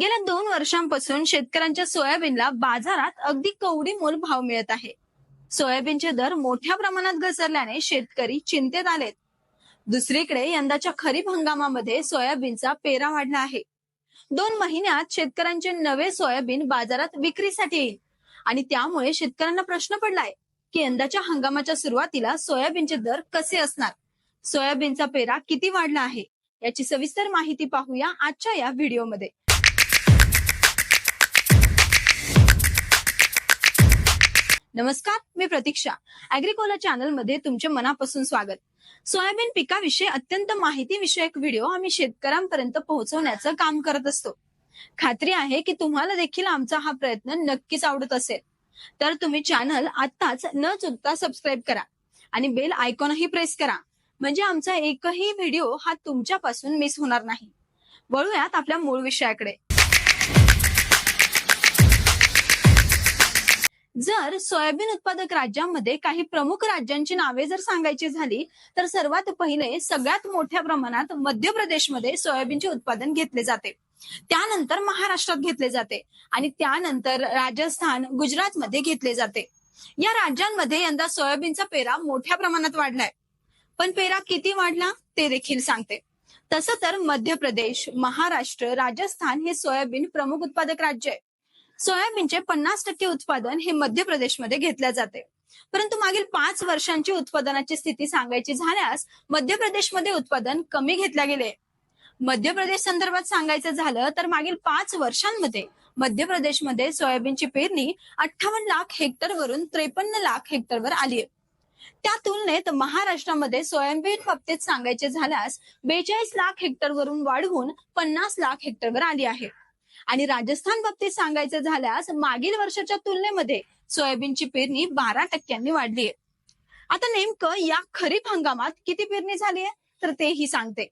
गेल्या दोन वर्षांपासून शेतकऱ्यांच्या सोयाबीनला बाजारात अगदी कवडी मोल भाव मिळत आहे. सोयाबीनचे दर मोठ्या प्रमाणात घसरल्याने शेतकरी चिंतेत आलेत. दुसरीकडे यंदाच्या खरीप हंगामामध्ये सोयाबीनचा पेरा वाढला आहे. दोन महिन्यात शेतकऱ्यांचे नवे सोयाबीन बाजारात विक्रीसाठी येईल. आणि त्यामुळे शेतकऱ्यांना प्रश्न पडलाय की यंदाच्या हंगामाच्या सुरुवातीला सोयाबीनचे दर कसे असणार? सोयाबीनचा पेरा किती वाढला आहे? याची सविस्तर माहिती पाहूया आजच्या या व्हिडिओमध्ये. नमस्कार मी प्रतीक्षा. अॅग्रिकोला चॅनलमध्ये तुमचे मनापासून स्वागत. सोयाबीन पिकाविषयी अत्यंत माहिती विषयक व्हिडिओ आम्ही शेतकऱ्यांपर्यंत पोहोचवण्याचं काम करत असतो. खात्री आहे की तुम्हाला देखील आमचा हा प्रयत्न नक्कीच आवडत असेल. तर तुम्ही चॅनल आताच न चुकता सबस्क्राईब करा आणि बेल आयकॉनही प्रेस करा. म्हणजे आमचा एकही व्हिडिओ हा तुमच्यापासून मिस होणार नाही. वळूयात आपल्या मूळ विषयाकडे. जर सोयाबीन उत्पादक राज्यांमध्ये काही प्रमुख राज्यांची नावे जर सांगायची झाली तर सर्वात पहिले सगळ्यात मोठ्या प्रमाणात मध्य प्रदेशमध्ये सोयाबीनचे उत्पादन घेतले जाते. त्यानंतर महाराष्ट्रात घेतले जाते आणि त्यानंतर राजस्थान गुजरातमध्ये घेतले जाते. या राज्यांमध्ये यंदा सोयाबीनचा पेरा मोठ्या प्रमाणात वाढलाय. पण पेरा किती वाढला ते देखील सांगते. तसं तर मध्य प्रदेश महाराष्ट्र राजस्थान हे सोयाबीन प्रमुख उत्पादक राज्य आहे. सोयाबीनचे पन्नास टक्के उत्पादन हे मध्य प्रदेशमध्ये घेतल्या जाते. परंतु मागील पाच वर्षांची उत्पादनाची स्थिती सांगायची झाल्यास मध्य प्रदेशमध्ये उत्पादन कमी घेतल्या गेले. मध्य प्रदेश संदर्भात सांगायचं झालं तर मागील पाच वर्षांमध्ये मध्य प्रदेशमध्ये सोयाबीनची पेरणी अठ्ठावन्न लाख हेक्टरवरून त्रेपन्न लाख हेक्टरवर आली आहे त्या तुलनेत महाराष्ट्रामध्ये सोयाबीन बाबतीत सांगायचे झाल्यास बेचाळीस लाख हेक्टरवरून वाढवून पन्नास लाख हेक्टरवर आली आहे. आणि राजस्थान बाबतीत सांगायचं झाल्यास मागील वर्षाच्या तुलनेमध्ये सोयाबीनची पेरणी बारा टक्क्यांनी वाढली आहे. आता नेमकं या खरीप हंगामात किती पेरणी झाली आहे? तर तेही सांगते.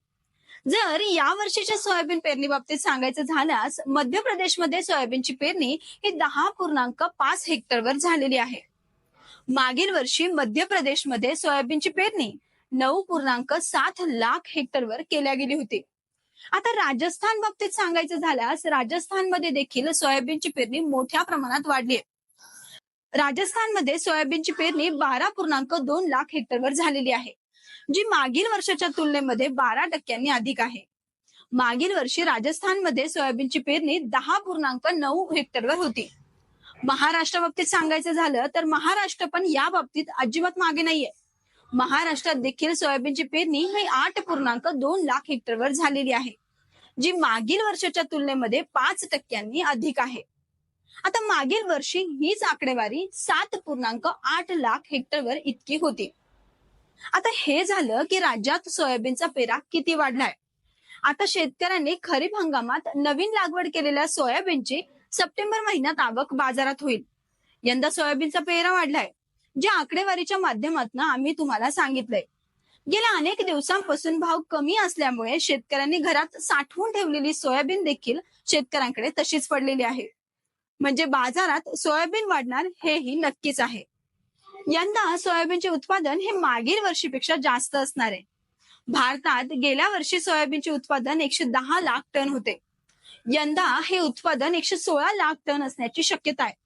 जर या वर्षीच्या सोयाबीन पेरणी बाबतीत सांगायचं झाल्यास मध्य प्रदेशमध्ये सोयाबीनची पेरणी ही दहा पूर्णांक पाच हेक्टरवर झालेली आहे. मागील वर्षी मध्य प्रदेशमध्ये सोयाबीनची पेरणी नऊ पूर्णांक सात लाख हेक्टरवर केल्या गेली होती. आता राजस्थान बाबतीत सांगायचं झाल्यास राजस्थानमध्ये देखील सोयाबीनची पेरणी मोठ्या प्रमाणात वाढली आहे. राजस्थानमध्ये सोयाबीनची पेरणी बारा पूर्णांक दोन लाख हेक्टरवर झालेली आहे जी मागील वर्षाच्या तुलनेमध्ये बारा टक्क्यांनी अधिक आहे. मागील वर्षी राजस्थानमध्ये सोयाबीनची पेरणी दहा पूर्णांक नऊ हेक्टरवर होती. महाराष्ट्र बाबतीत सांगायचं झालं तर महाराष्ट्र पण या बाबतीत अजिबात मागे नाहीये. महाराष्ट्रात देखील सोयाबीनची पेरणी ही आठ पूर्णांक दोन लाख हेक्टरवर झालेली आहे जी मागील वर्षाच्या तुलनेमध्ये पाच टक्क्यांनी अधिक आहे. आता मागील वर्षी हीच आकडेवारी सात पूर्णांक आठ लाख हेक्टरवर इतकी होती. आता हे झालं की राज्यात सोयाबीनचा पेरा किती वाढलाय? आता शेतकऱ्यांनी खरीप हंगामात नवीन लागवड केलेल्या सोयाबीनची सप्टेंबर महिन्यात आवक बाजारात होईल. यंदा सोयाबीनचा पेरा वाढलाय. ज्या आकडेवारीच्या माध्यमातून आम्ही तुम्हाला सांगितलंय. गेल्या अनेक दिवसांपासून भाव कमी असल्यामुळे शेतकऱ्यांनी घरात साठवून ठेवलेली सोयाबीन देखील शेतकऱ्यांकडे तशीच पडलेली आहे. म्हणजे बाजारात सोयाबीन वाढणार हेही नक्कीच आहे. यंदा सोयाबीनचे उत्पादन हे मागील वर्षीपेक्षा जास्त असणार आहे. भारतात गेल्या वर्षी सोयाबीनचे उत्पादन एकशे दहा लाख टन होते. यंदा हे उत्पादन एकशे सोळा लाख टन असण्याची शक्यता आहे.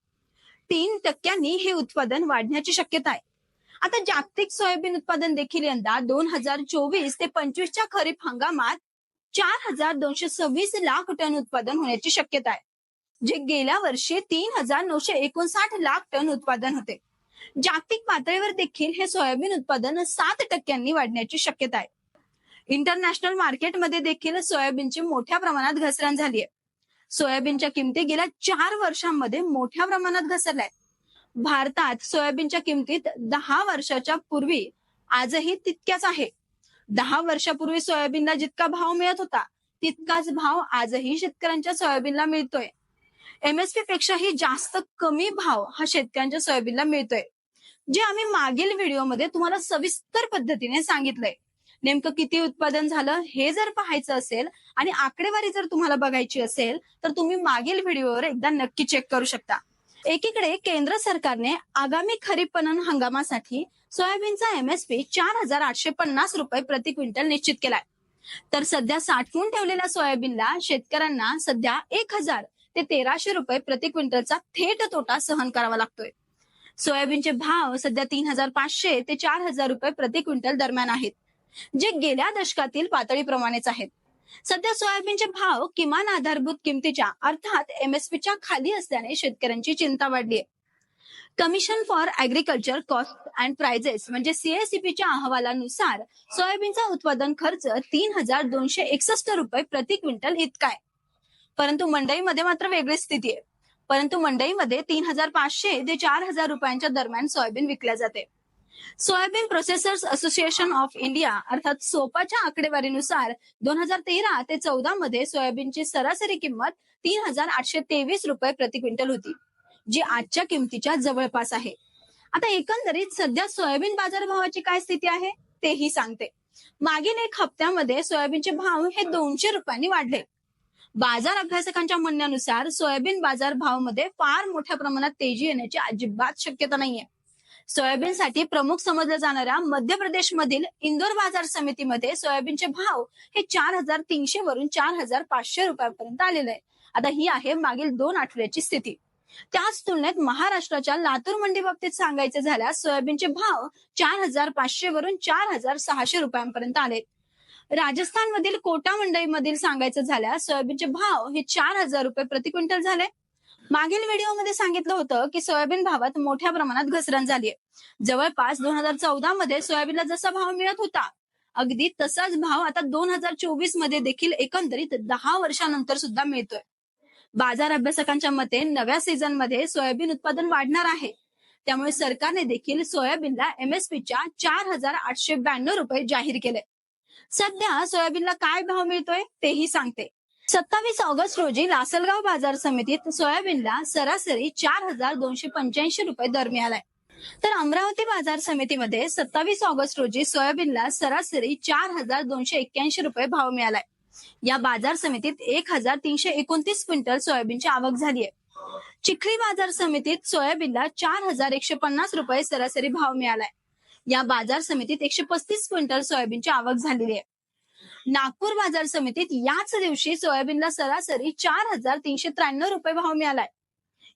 तीन टक्क्यांनी हे उत्पादन वाढण्याची शक्यता आहे. आता जागतिक सोयाबीन उत्पादन देखील यंदा दोन हजार चोवीस ते पंचवीसच्या खरीप हंगामात चार हजार दोनशे सव्वीस लाख टन उत्पादन होण्याची शक्यता आहे जे गेल्या वर्षी तीन हजार नऊशे एकोणसाठ लाख टन उत्पादन होते. जागतिक पातळीवर देखील हे सोयाबीन उत्पादन सात टक्क्यांनी वाढण्याची शक्यता आहे. इंटरनॅशनल मार्केटमध्ये देखील सोयाबीनची मोठ्या प्रमाणात घसरण झाली आहे. सोयाबीनच्या किमती गेल्या चार वर्षांमध्ये मोठ्या प्रमाणात घसरल्या भारतात सोयाबीनच्या किमतीत दहा वर्षाच्या पूर्वी आजही तितक्याच आहे. दहा वर्षापूर्वी सोयाबीनला जितका भाव मिळत होता तितकाच भाव आजही शेतकऱ्यांच्या सोयाबीनला मिळतोय. एमएसपी पेक्षाही जास्त कमी भाव हा शेतकऱ्यांच्या सोयाबीनला मिळतोय. जे आम्ही मागील व्हिडिओमध्ये तुम्हाला सविस्तर पद्धतीने सांगितलंय नेमकं किती उत्पादन झालं हे जर पाहायचं असेल आणि आकडेवारी जर तुम्हाला बघायची असेल तर तुम्ही मागील व्हिडिओवर एकदा नक्की चेक करू शकता. एकीकडे केंद्र सरकारने आगामी खरीप पणन हंगामासाठी सोयाबीनचा एमएसपी चार हजार आठशे पन्नास रुपये प्रति क्विंटल निश्चित केलाय. तर सध्या साठवून ठेवलेल्या सोयाबीनला शेतकऱ्यांना सध्या एक हजार ते तेराशे रुपये प्रति क्विंटलचा थेट तोटा सहन करावा लागतोय. सोयाबीनचे भाव सध्या तीन हजार पाचशे ते चार हजार रुपये प्रति क्विंटल दरम्यान आहेत. जे गेल्या दशकातील पातळीप्रमाणेच आहेत. सध्या सोयाबीनचे भाव किमान आधारभूत किमतीच्या अर्थात एमएसपीच्या खाली असल्याने शेतकऱ्यांची चिंता वाढली आहे. Commission for agriculture cost and prices म्हणजे सीएसीपीच्या अहवालानुसार सोयाबीनचा उत्पादन खर्च तीन हजार दोनशे एकसष्ट रुपये प्रति क्विंटल इतका आहे. परंतु मंडईमध्ये मात्र वेगळी स्थिती आहे. परंतु मंडईमध्ये तीन हजार पाचशे ते चार हजार रुपयांच्या दरम्यान सोयाबीन विकल्या जाते. Soybean processors association of India अर्थात सोपाच्या आकडेवारीनुसार दोन हजार तेरा ते चौदा मध्ये सोयाबीनची सरासरी किंमत तीन हजार आठशे तेवीस रुपये प्रति क्विंटल होती जी आजच्या किमतीच्या जवळपास आहे. आता एकंदरीत सध्या सोयाबीन बाजारभावाची काय स्थिती आहे तेही सांगते. मागील एक हप्त्यामध्ये सोयाबीनचे भाव हे दोनशे रुपयांनी वाढले. बाजार अभ्यासकांच्या म्हणण्यानुसार सोयाबीन बाजार भावामध्ये फार मोठ्या प्रमाणात तेजी येण्याची अजिबात शक्यता नाहीये. सोयाबीनसाठी प्रमुख समजल्या जाणाऱ्या मध्य प्रदेशमधील इंदोर बाजार समितीमध्ये सोयाबीनचे भाव हे चार हजार तीनशे वरून चार हजार पाचशे रुपयापर्यंत आलेले आहे. आता ही आहे मागील दोन आठवड्याची स्थिती. त्याच तुलनेत महाराष्ट्राच्या लातूर मंडी बाबतीत सांगायचे झाल्यास सोयाबीनचे भाव चार हजार पाचशे वरून चार हजार सहाशे रुपयांपर्यंत आले राजस्थानमधील कोटा मंडईमधील सांगायचं झाल्यास सोयाबीनचे भाव हे चार हजार रुपये प्रति क्विंटल झाले. मागील व्हिडिओमध्ये सांगितलं होतं की सोयाबीन भावात मोठ्या प्रमाणात घसरण झाली जवळपास दोन हजार चौदा मध्ये सोयाबीनला जसा भाव मिळत होता अगदी तसाच भाव आता दोन हजार चोवीसमध्ये देखील एकंदरीत दहा वर्षानंतर सुद्धा मिळतोय. बाजार अभ्यासकांच्या मते नव्या सीझनमध्ये सोयाबीन उत्पादन वाढणार आहे. त्यामुळे सरकारने देखील सोयाबीनला एमएसपीच्या चार हजार आठशे ब्याण्णव रुपये जाहीर केले. सध्या सोयाबीनला काय भाव मिळतोय तेही सांगते. सत्तावीस ऑगस्ट रोजी लासलगाव बाजार समितीत सोयाबीनला सरासरी चार हजार दोनशे पंच्याऐंशी रुपये दर मिळालाय तर अमरावती बाजार समितीमध्ये सत्तावीस ऑगस्ट रोजी सोयाबीनला सरासरी चार हजार दोनशे एक्क्याऐंशी रुपये भाव मिळालाय या बाजार समितीत एक हजार तीनशे एकोणतीस क्विंटल सोयाबीनची आवक झाली आहे. चिखली बाजार समितीत सोयाबीनला चार हजार एकशे पन्नास रुपये सरासरी भाव मिळालाय या बाजार समितीत एकशे पस्तीस क्विंटल सोयाबीनची आवक झालेली आहे. नागपूर बाजार समितीत याच दिवशी सोयाबीनला सरासरी चार हजार तीनशे त्र्याण्णव रुपये भाव मिळालाय.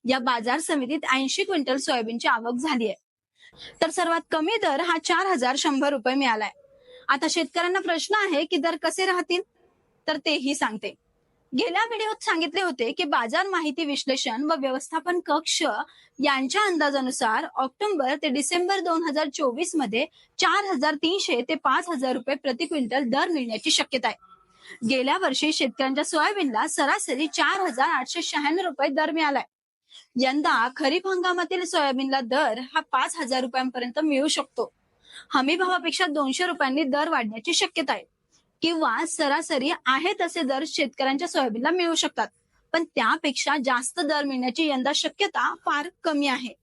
या बाजार समितीत ऐंशी क्विंटल सोयाबीनची आवक झाली आहे तर सर्वात कमी दर हा चार हजार शंभर रुपये मिळालाय. आता शेतकऱ्यांना प्रश्न आहे की दर कसे राहतील? तर तेही सांगते. गेल्या व्हिडिओत सांगितले होते की बाजार माहिती विश्लेषण व व्यवस्थापन कक्ष यांच्या अंदाजानुसार ऑक्टोबर ते डिसेंबर दोन हजार चोवीसमध्ये चार हजार तीनशे ते पाच हजार रुपये प्रति क्विंटल दर मिळण्याची शक्यता आहे. गेल्या वर्षी शेतकऱ्यांच्या सोयाबीनला सरासरी चार हजार आठशे शहाण्णव रुपये दर मिळालाय. यंदा खरीप हंगामातील सोयाबीनला दर हा पाच हजार रुपयांपर्यंत मिळू शकतो. हमी भावापेक्षा दोनशे रुपयांनी दर वाढण्याची शक्यता आहे. किंवा सरासरी आहे तसे दर शेतकऱ्यांच्या सोयाबीनला मिळू शकतात. पण त्यापेक्षा जास्त दर मिळण्याची यंदा शक्यता फार कमी आहे.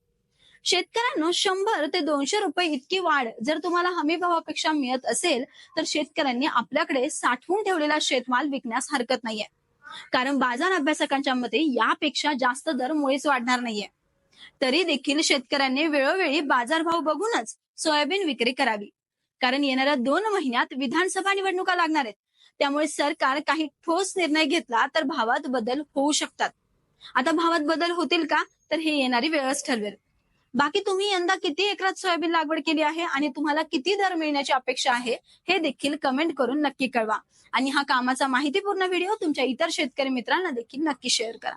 शेतकऱ्यांना शंभर ते दोनशे रुपये इतकी वाढ जर तुम्हाला हमी भावापेक्षा मिळत असेल तर शेतकऱ्यांनी आपल्याकडे साठवून ठेवलेला शेतमाल विकण्यास हरकत नाहीये. कारण बाजार अभ्यासकांच्या मते यापेक्षा जास्त दर मुळेच वाढणार नाहीये. तरी देखील शेतकऱ्यांनी वेळोवेळी बाजारभाव बघूनच सोयाबीन विक्री करावी. कारण येणाऱ्या दोन महिन्यात विधानसभा निवडणुका लागणार आहेत. त्यामुळे सरकार काही ठोस निर्णय घेतला तर भावात बदल होऊ शकतात. आता भावात बदल होतील का? तर हे येणारी वेळच ठरवेल. बाकी तुम्ही यंदा किती एकरात सोयाबीन लागवड केली आहे आणि तुम्हाला किती दर मिळण्याची अपेक्षा आहे हे देखील कमेंट करून नक्की कळवा. आणि हा कामाचा माहितीपूर्ण व्हिडिओ तुमच्या इतर शेतकरी मित्रांना देखील नक्की शेअर करा.